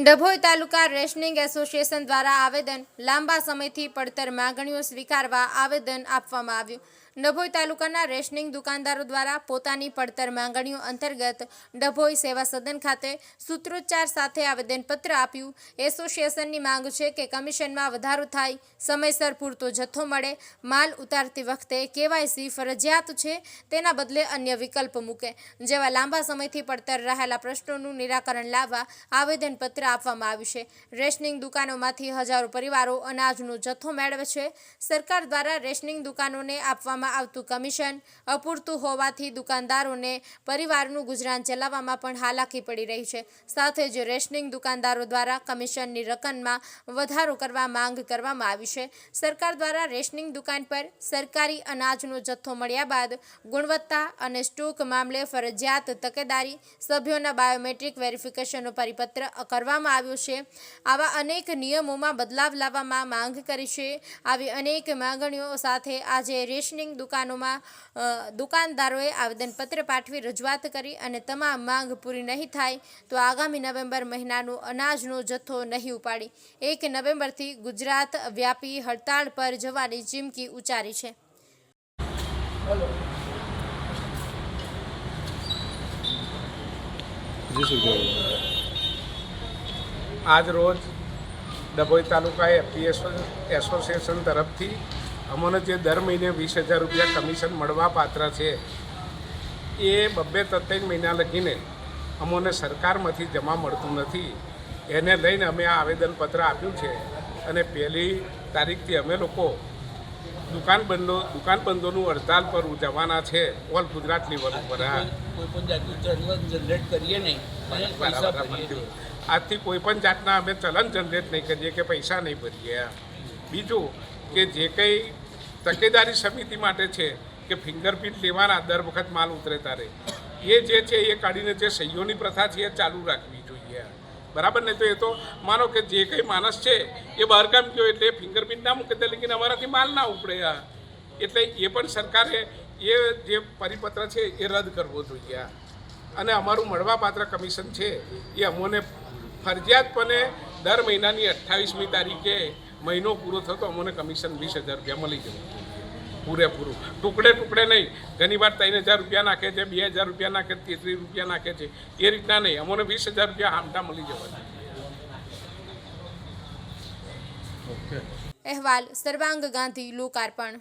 ડભોઈ તાલુકા rationing association દ્વારા આવેદન લાંબા સમયથી પડતર માગણીઓ સ્વીકારવા આવેદન આપવામાં આવ્યું. ડભોઈ તાલુકાના રેશનિંગ દુકાનદારો દ્વારા પોતાની પડતર માંગણીઓ અંતર્ગત ડભોઈ સેવા સદન ખાતે સૂત્રોચ્ચાર સાથે આવેદનપત્ર આપ્યું. એસોસિએશનની માંગ છે કે કમિશનમાં વધારો થાય, સમયસર પૂરતો જથ્થો મળે, માલ ઉતારતી વખતે કેવાયસી ફરજિયાત છે તેના બદલે અન્ય વિકલ્પ મૂકે. જેવા લાંબા સમયથી પડતર રહેલા પ્રશ્નોનું નિરાકરણ લાવવા આવેદનપત્ર આપવામાં આવ્યું છે. રેશનિંગ દુકાનોમાંથી હજારો પરિવારો અનાજનો જથ્થો મેળવે છે. સરકાર દ્વારા રેશનિંગ દુકાનોને આપવામાં આવતું કમિશન અપૂરતું હોવાથી દુકાનદારોને પરિવારનું ગુજરાન ચલાવવામાં પણ હાલાકી પડી રહી છે. સાથે જ રેશનિંગ દુકાનદારો દ્વારા કમિશનની રકમમાં વધારો કરવા માંગ કરવામાં આવી છે. સરકાર દ્વારા રેશનિંગ દુકાન પર સરકારી અનાજનો જથ્થો મળ્યા બાદ ગુણવત્તા અને સ્ટોક મામલે ફરજિયાત તકેદારી, સભ્યોના બાયોમેટ્રિક વેરિફિકેશનનો પરિપત્ર કરવામાં આવ્યો છે. આવા અનેક નિયમોમાં બદલાવ લાવવામાં માંગ કરી છે. આવી અનેક માંગણીઓ સાથે આજે રેશનિંગ દુકાનોમાં દુકાનદારોએ આવેદનપત્ર પાઠવી રજૂઆત કરી અને તમામ માંગ પૂરી નહીં થાય તો આગામી નવેમ્બર મહિનાનો અનાજનો જથ્થો નહીં ઉપાડી. એક નવેમ્બરથી ગુજરાત વ્યાપી હડતાળ પર જવાની ચીમકી ઉચ્ચારી છે. આજ રોજ ડભોઈ તાલુકા એફટી એસોસિએશન તરફથી અમને જે દર મહિને વીસ હજાર રૂપિયા કમિશન મળવા પાત્ર છે એ બબ્બે ત્રણ મહિના લગીને અમોને સરકારમાંથી જમા મળતું નથી. એને લઈને અમે આ આવેદનપત્ર આપ્યું છે અને પહેલી તારીખથી અમે લોકો દુકાન બંધો દુકાન બંધોનું હડતાલ પર જવાના છે ઓલ ગુજરાત લેવલ ઉપર. આજથી કોઈ પણ જાતના અમે ચલન જનરેટ નહીં કરીએ કે પૈસા નહીં ભરીએ બીજું કે જે કંઈ તકેદારી સમિતિ માટે છે કે ફિંગરપ્રિન્ટ લેવાના દર વખત માલ ઉતરે તારે એ જે છે એ કાઢીને જે સહીઓની પ્રથા છે એ ચાલુ રાખવી જોઈએ. બરાબર ને? તો એ તો માનો કે જે કંઈ માણસ છે એ બહારગામ ગયો એટલે ફિંગરપ્રિન્ટ ના મૂકે લેકિન અમારાથી માલ ના ઉપડે આ. એટલે એ પણ સરકારે એ જે પરિપત્ર છે એ રદ કરવો જોઈએ અને અમારું મળવાપાત્ર કમિશન છે એ અમોને ફરજિયાતપણે દર મહિનાની અઠ્ઠાવીસમી તારીખે મહિનો પૂરો થતો અમને કમિશન વીસ હજાર રૂપિયા મળી જવું પૂરેપૂરું. ટુકડે ટુકડે નહીં. ઘણી વાર ત્રણ હજાર રૂપિયા નાખે છે, બે હજાર રૂપિયા નાખે છે, તેત્રીસ રૂપિયા નાખે છે. એ રીતના નહીં. અમને વીસ હજાર રૂપિયા હામટા મળી જવા જોઈએ ઓકે અહેવાલ. સર્વાંગ ગાંધી લોકાર્પણ.